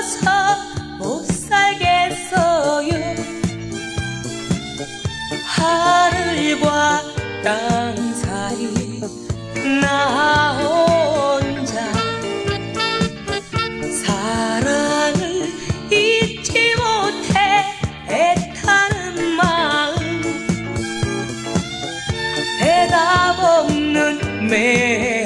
없어서 못 살겠어요. 하늘과 땅 사이 나 혼자 사랑을 잊지 못해 애타는 마음. 대답 없는 매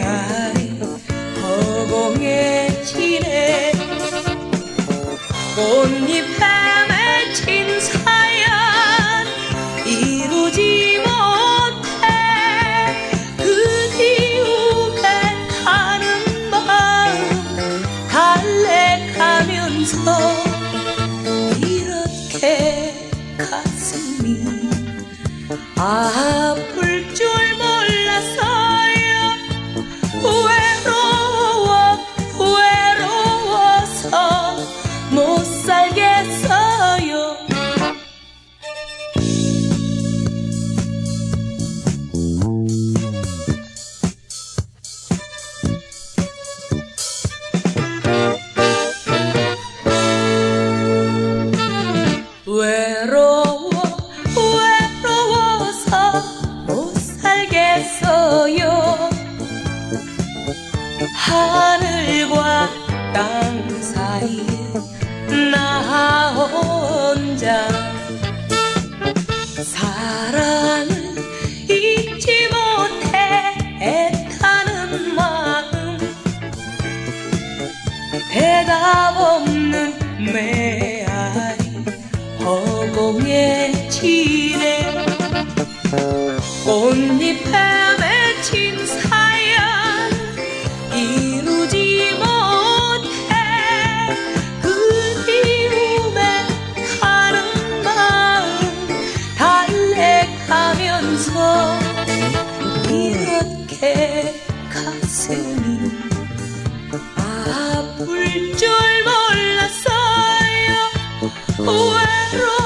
I have 하늘과 땅 사이에 나 혼자 사랑을 잊지 못해 했 다는 마음. 대답 없는 메아리 허공에 지네 꽃잎에 Where